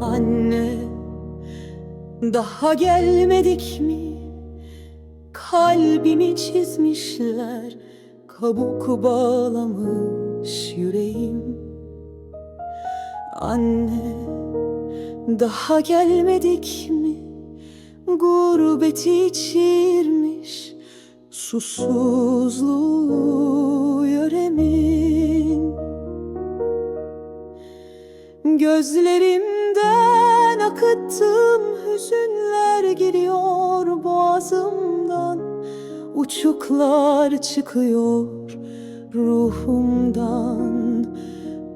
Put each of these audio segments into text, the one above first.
Anne daha gelmedik mi? Kalbimi çizmişler Kabuk bağlamış yüreğim Anne daha gelmedik mi? Gurbeti içirmiş Susuzluğu yöremin Gözlerimden Uçuklar çıkıyor ruhumdan.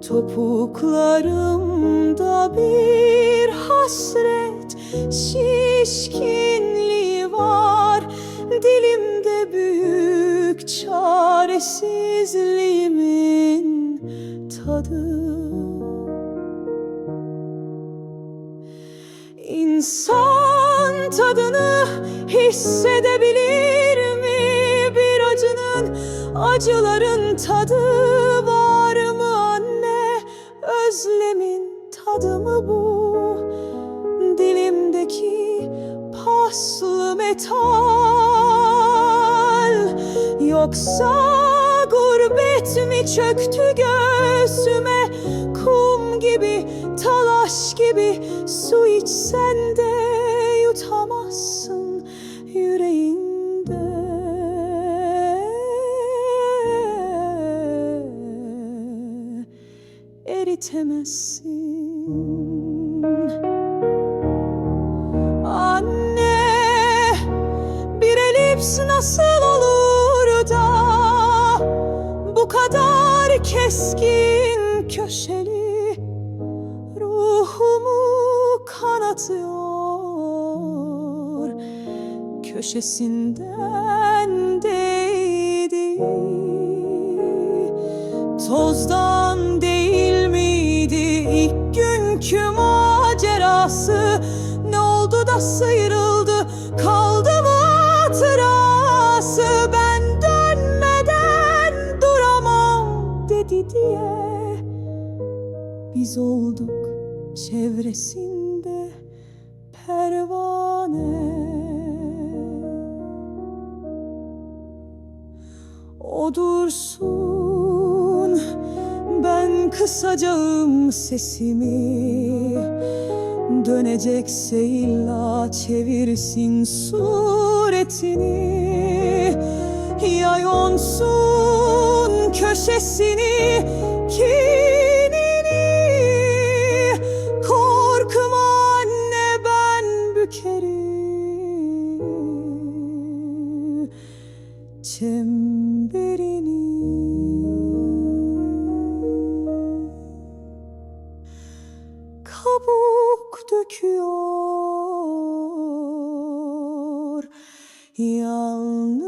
Topuklarımda bir hasret şişkinliği var. Dilimde büyük çaresizliğimin tadı. İnsan tadını hissedebilir acıların tadı var mı anne? Özlemin tadı mı bu? Dilimdeki paslı metal Yoksa gurbet mi çöktü göğsüme Kum gibi, talaş gibi Su içsen de yutamazsın yüreğinde Eritemezsin Anne bir elips nasıl olur da bu kadar keskin köşeli ruhumu kanatıyor? Köşesinden değdi. Tozdan sıyrıldı kaldı hatırası. Ben dönmeden duramam dedi diye. Biz olduk çevresinde pervane. O dursun kısacağım sesimi. Dönecekse illa çevirsin suretini. Ya yonsun köşesini kinini. Korkma anne ben bükerim. Çemberini yalnızlığım